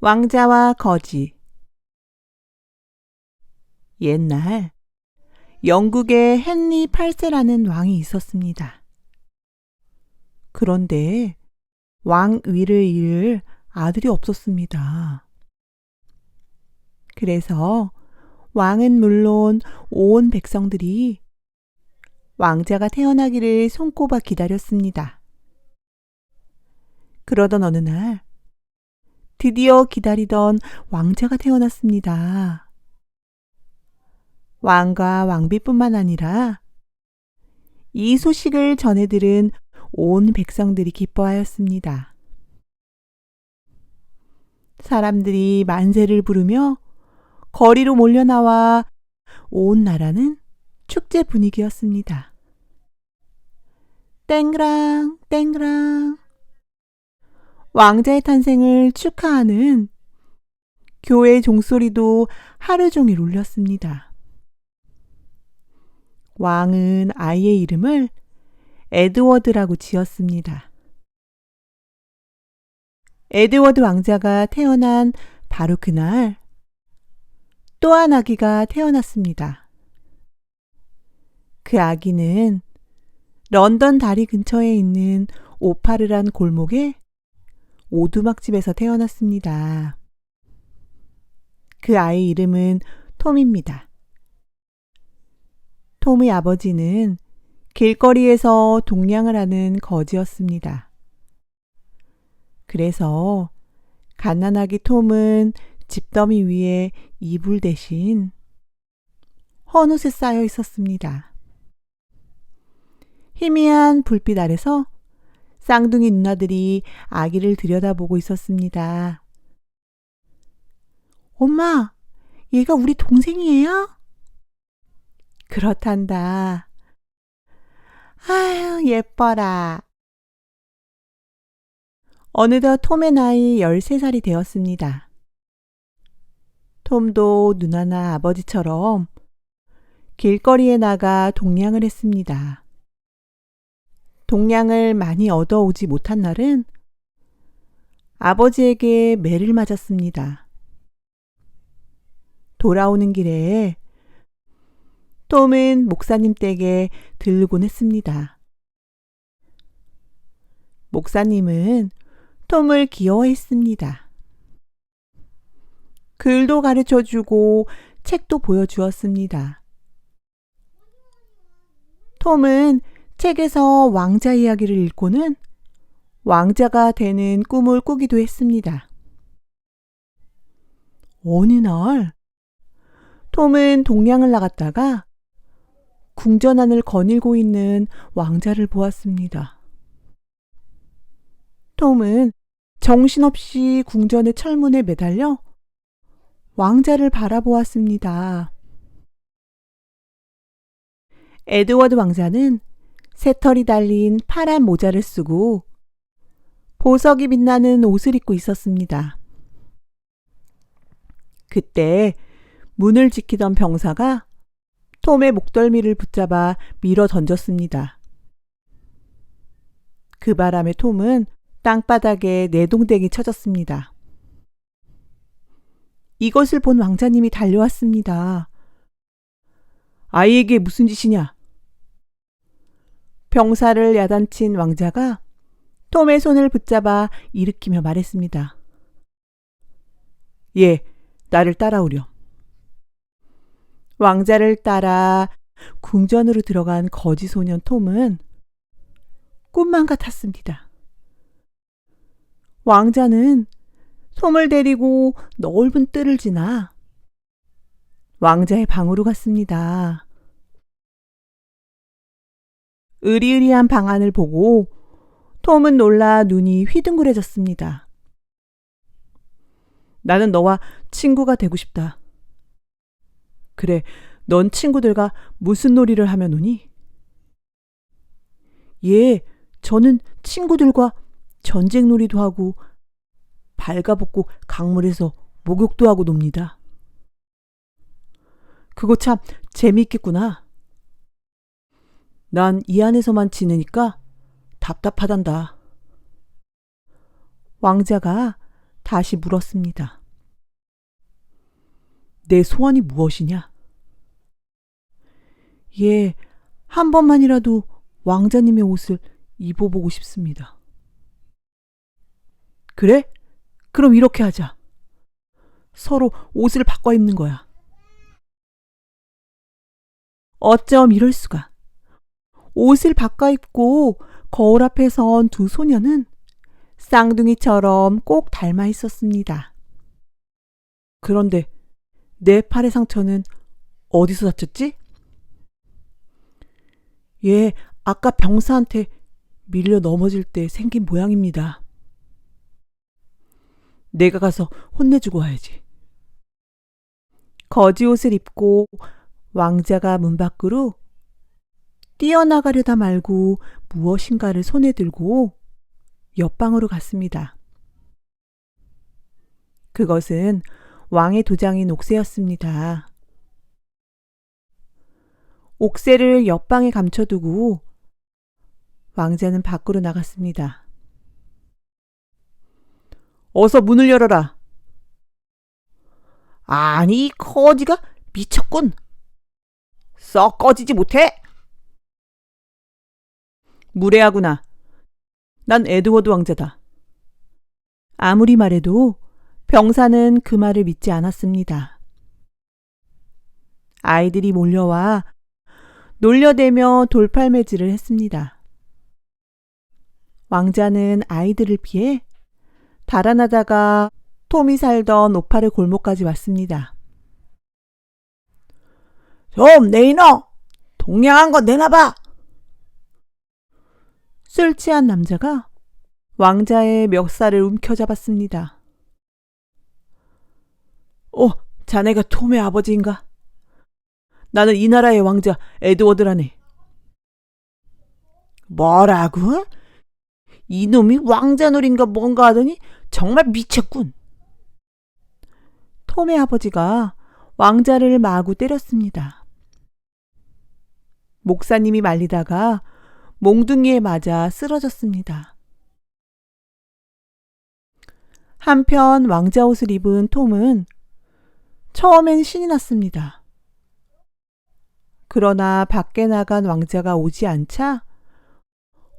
왕자와 거지 옛날 영국에 헨리 8세라는 왕이 있었습니다. 그런데 왕 위를 이을 아들이 없었습니다. 그래서 왕은 물론 온 백성들이 왕자가 태어나기를 손꼽아 기다렸습니다. 그러던 어느 날 드디어 기다리던 왕자가 태어났습니다. 왕과 왕비뿐만 아니라 이 소식을 전해 들은 온 백성들이 기뻐하였습니다. 사람들이 만세를 부르며 거리로 몰려 나와 온 나라는 축제 분위기였습니다. 땡그랑, 땡그랑. 왕자의 탄생을 축하하는 교회 종소리도 하루 종일 울렸습니다. 왕은 아이의 이름을 에드워드라고 지었습니다. 에드워드 왕자가 태어난 바로 그날 또 한 아기가 태어났습니다. 그 아기는 런던 다리 근처에 있는 오파르란 골목에 오두막집에서 태어났습니다. 그 아이 이름은 톰입니다. 톰의 아버지는 길거리에서 동냥을 하는 거지였습니다. 그래서 갓난아기 톰은 집더미 위에 이불 대신 헌옷에 쌓여 있었습니다. 희미한 불빛 아래서 쌍둥이 누나들이 아기를 들여다보고 있었습니다. 엄마, 얘가 우리 동생이에요? 그렇단다. 아유, 예뻐라. 어느덧 톰의 나이 13살이 되었습니다. 톰도 누나나 아버지처럼 길거리에 나가 동냥을 했습니다. 동냥을 많이 얻어오지 못한 날은 아버지에게 매를 맞았습니다. 돌아오는 길에 톰은 목사님 댁에 들르곤 했습니다. 목사님은 톰을 귀여워했습니다. 글도 가르쳐 주고 책도 보여주었습니다. 톰은 책에서 왕자 이야기를 읽고는 왕자가 되는 꿈을 꾸기도 했습니다. 어느 날, 톰은 동냥을 나갔다가 궁전 안을 거닐고 있는 왕자를 보았습니다. 톰은 정신없이 궁전의 철문에 매달려 왕자를 바라보았습니다. 에드워드 왕자는 새털이 달린 파란 모자를 쓰고 보석이 빛나는 옷을 입고 있었습니다. 그때 문을 지키던 병사가 톰의 목덜미를 붙잡아 밀어 던졌습니다. 그 바람에 톰은 땅바닥에 내동댕이 쳐졌습니다. 이것을 본 왕자님이 달려왔습니다. 아이에게 무슨 짓이냐? 병사를 야단친 왕자가 톰의 손을 붙잡아 일으키며 말했습니다. 예, 나를 따라오렴. 왕자를 따라 궁전으로 들어간 거지 소년 톰은 꿈만 같았습니다. 왕자는 톰을 데리고 넓은 뜰을 지나 왕자의 방으로 갔습니다. 으리으리한 방안을 보고 톰은 놀라 눈이 휘둥그레졌습니다. 나는 너와 친구가 되고 싶다. 그래, 넌 친구들과 무슨 놀이를 하며 노니? 예, 저는 친구들과 전쟁 놀이도 하고 발가벗고 강물에서 목욕도 하고 놉니다. 그거 참 재미있겠구나. 난 이 안에서만 지내니까 답답하단다. 왕자가 다시 물었습니다. 내 소원이 무엇이냐? 예, 한 번만이라도 왕자님의 옷을 입어보고 싶습니다. 그래? 그럼 이렇게 하자. 서로 옷을 바꿔 입는 거야. 어쩜 이럴 수가. 옷을 바꿔 입고 거울 앞에 선 두 소녀는 쌍둥이처럼 꼭 닮아 있었습니다. 그런데 내 팔의 상처는 어디서 다쳤지? 예, 아까 병사한테 밀려 넘어질 때 생긴 모양입니다. 내가 가서 혼내주고 와야지. 거지 옷을 입고 왕자가 문 밖으로 뛰어나가려다 말고 무엇인가를 손에 들고 옆방으로 갔습니다. 그것은 왕의 도장인 옥새였습니다. 옥새를 옆방에 감춰두고 왕자는 밖으로 나갔습니다. 어서 문을 열어라. 아니, 이 거지가 미쳤군. 썩 꺼지지 못해. 무례하구나. 난 에드워드 왕자다. 아무리 말해도 병사는 그 말을 믿지 않았습니다. 아이들이 몰려와 놀려대며 돌팔매질을 했습니다. 왕자는 아이들을 피해 달아나다가 톰이 살던 오파르 골목까지 왔습니다. 좀 내인어! 동양한 거 내놔봐! 술 취한 남자가 왕자의 멱살을 움켜잡았습니다. 어, 자네가 톰의 아버지인가? 나는 이 나라의 왕자 에드워드라네. 뭐라고? 이놈이 왕자 놀인가 뭔가 하더니 정말 미쳤군. 톰의 아버지가 왕자를 마구 때렸습니다. 목사님이 말리다가 몽둥이에 맞아 쓰러졌습니다. 한편 왕자 옷을 입은 톰은 처음엔 신이 났습니다. 그러나 밖에 나간 왕자가 오지 않자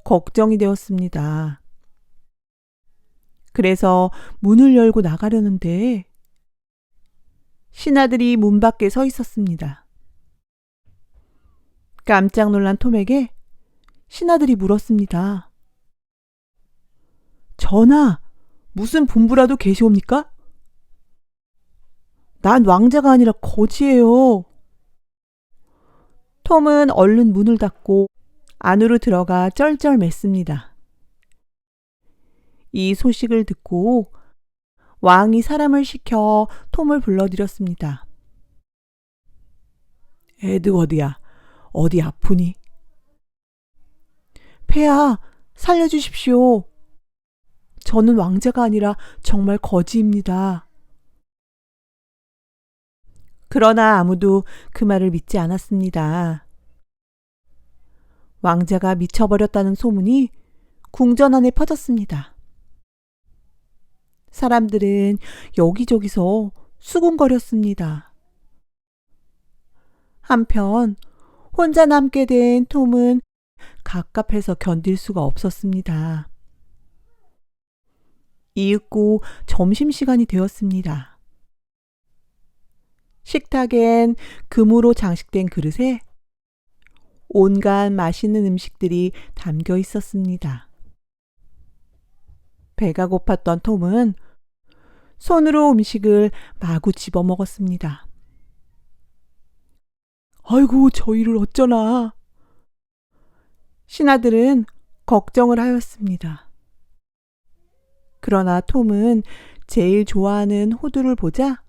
걱정이 되었습니다. 그래서 문을 열고 나가려는데 신하들이 문 밖에 서 있었습니다. 깜짝 놀란 톰에게 신하들이 물었습니다. 전하, 무슨 분부라도 계시옵니까? 난 왕자가 아니라 거지예요. 톰은 얼른 문을 닫고 안으로 들어가 쩔쩔맸습니다. 이 소식을 듣고 왕이 사람을 시켜 톰을 불러들였습니다. 에드워드야, 어디 아프니? 폐하, 살려주십시오. 저는 왕자가 아니라 정말 거지입니다. 그러나 아무도 그 말을 믿지 않았습니다. 왕자가 미쳐버렸다는 소문이 궁전 안에 퍼졌습니다. 사람들은 여기저기서 수군거렸습니다. 한편 혼자 남게 된 톰은 갑갑해서 견딜 수가 없었습니다. 이윽고 점심시간이 되었습니다. 식탁엔 금으로 장식된 그릇에 온갖 맛있는 음식들이 담겨 있었습니다. 배가 고팠던 톰은 손으로 음식을 마구 집어 먹었습니다. 아이고, 저희를 어쩌나. 신하들은 걱정을 하였습니다. 그러나 톰은 제일 좋아하는 호두를 보자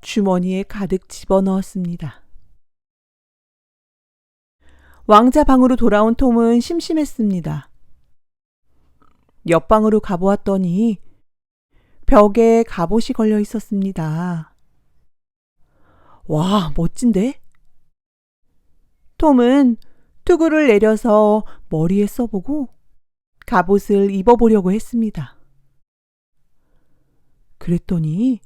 주머니에 가득 집어넣었습니다. 왕자 방으로 돌아온 톰은 심심했습니다. 옆방으로 가보았더니 벽에 갑옷이 걸려 있었습니다. 와, 멋진데? 톰은 투구를 내려서 머리에 써보고 갑옷을 입어보려고 했습니다. 그랬더니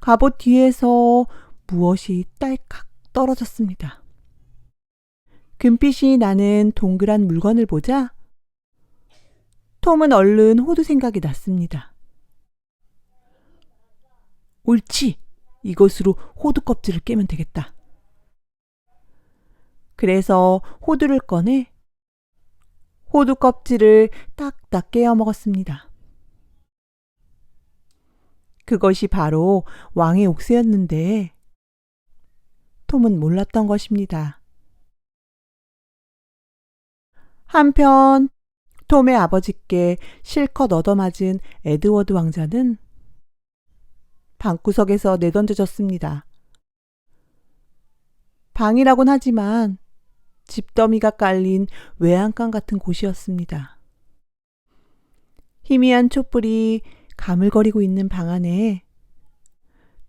갑옷 뒤에서 무엇이 딸칵 떨어졌습니다. 금빛이 나는 동그란 물건을 보자 톰은 얼른 호두 생각이 났습니다. 옳지! 이것으로 호두 껍질을 깨면 되겠다. 그래서 호두를 꺼내 호두 껍질을 딱딱 깨어 먹었습니다. 그것이 바로 왕의 옥새였는데 톰은 몰랐던 것입니다. 한편 톰의 아버지께 실컷 얻어맞은 에드워드 왕자는 방구석에서 내던져졌습니다. 방이라곤 하지만 집더미가 깔린 외양간 같은 곳이었습니다. 희미한 촛불이 가물거리고 있는 방 안에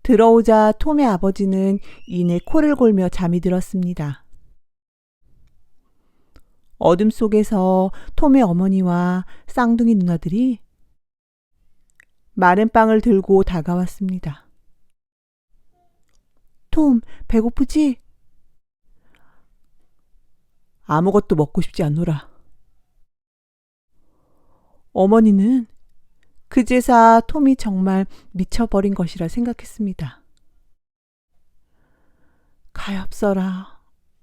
들어오자 톰의 아버지는 이내 코를 골며 잠이 들었습니다. 어둠 속에서 톰의 어머니와 쌍둥이 누나들이 마른 빵을 들고 다가왔습니다. 톰, 배고프지? 아무것도 먹고 싶지 않노라. 어머니는 그제사 톰이 정말 미쳐버린 것이라 생각했습니다. 가엾어라.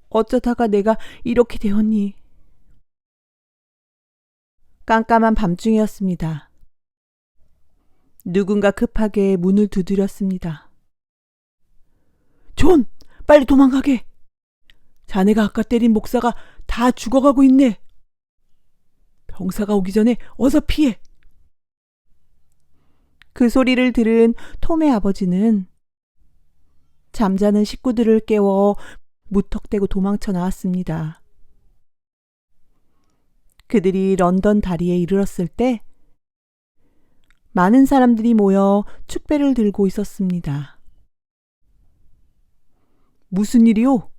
어쩌다가 내가 이렇게 되었니? 깜깜한 밤중이었습니다. 누군가 급하게 문을 두드렸습니다. 존! 빨리 도망가게! 자네가 아까 때린 목사가 다 죽어가고 있네. 병사가 오기 전에 어서 피해. 그 소리를 들은 톰의 아버지는 잠자는 식구들을 깨워 무턱대고 도망쳐 나왔습니다. 그들이 런던 다리에 이르렀을 때 많은 사람들이 모여 축배를 들고 있었습니다. 무슨 일이오?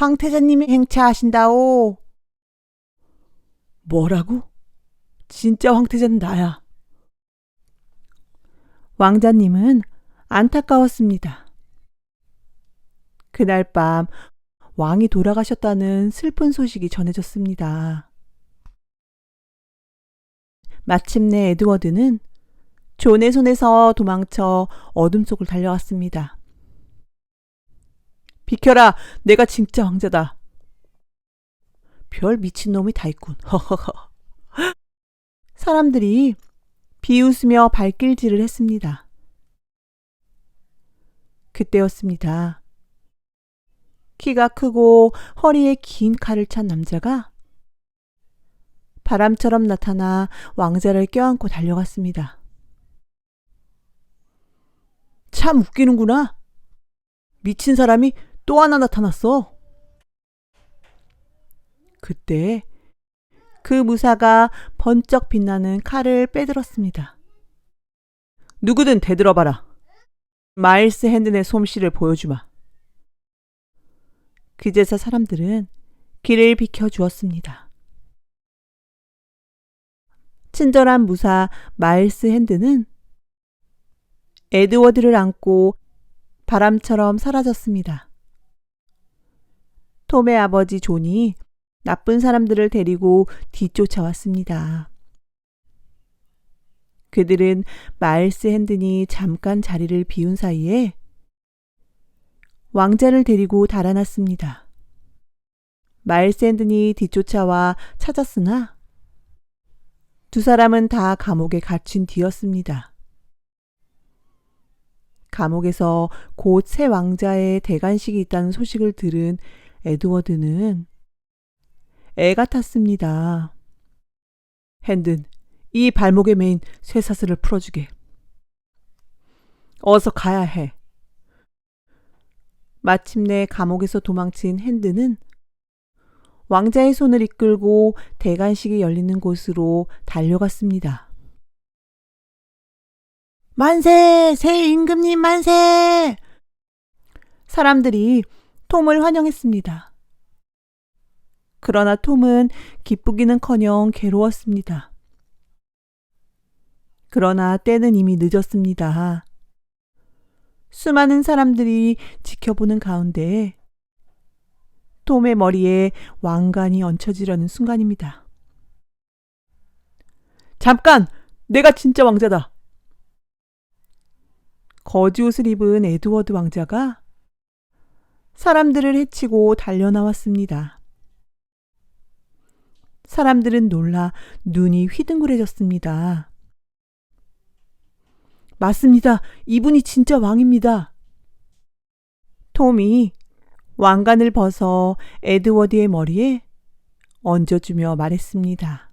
황태자님이 행차하신다오. 뭐라고? 진짜 황태자는 나야. 왕자님은 안타까웠습니다. 그날 밤 왕이 돌아가셨다는 슬픈 소식이 전해졌습니다. 마침내 에드워드는 존의 손에서 도망쳐 어둠 속을 달려왔습니다. 비켜라! 내가 진짜 왕자다! 별 미친놈이 다 있군. 허허허. 사람들이 비웃으며 발길질을 했습니다. 그때였습니다. 키가 크고 허리에 긴 칼을 찬 남자가 바람처럼 나타나 왕자를 껴안고 달려갔습니다. 참 웃기는구나. 미친 사람이 또 하나 나타났어. 그때 그 무사가 번쩍 빛나는 칼을 빼들었습니다. 누구든 대들어봐라. 마일스 핸든의 솜씨를 보여주마. 그제서 사람들은 길을 비켜주었습니다. 친절한 무사 마일스 핸드는 에드워드를 안고 바람처럼 사라졌습니다. 톰의 아버지 존이 나쁜 사람들을 데리고 뒤쫓아왔습니다. 그들은 마일스 핸든이 잠깐 자리를 비운 사이에 왕자를 데리고 달아났습니다. 마일스 핸든이 뒤쫓아와 찾았으나 두 사람은 다 감옥에 갇힌 뒤였습니다. 감옥에서 곧 새 왕자의 대관식이 있다는 소식을 들은 에드워드는 애가 탔습니다. 핸든, 이 발목에 매인 쇠사슬을 풀어주게. 어서 가야 해. 마침내 감옥에서 도망친 핸드는 왕자의 손을 이끌고 대관식이 열리는 곳으로 달려갔습니다. 만세! 새 임금님 만세! 사람들이 톰을 환영했습니다. 그러나 톰은 기쁘기는커녕 괴로웠습니다. 그러나 때는 이미 늦었습니다. 수많은 사람들이 지켜보는 가운데 톰의 머리에 왕관이 얹혀지려는 순간입니다. 잠깐! 내가 진짜 왕자다! 거지 옷을 입은 에드워드 왕자가 사람들을 해치고 달려나왔습니다. 사람들은 놀라 눈이 휘둥그레졌습니다. 맞습니다. 이분이 진짜 왕입니다. 톰이 왕관을 벗어 에드워드의 머리에 얹어주며 말했습니다.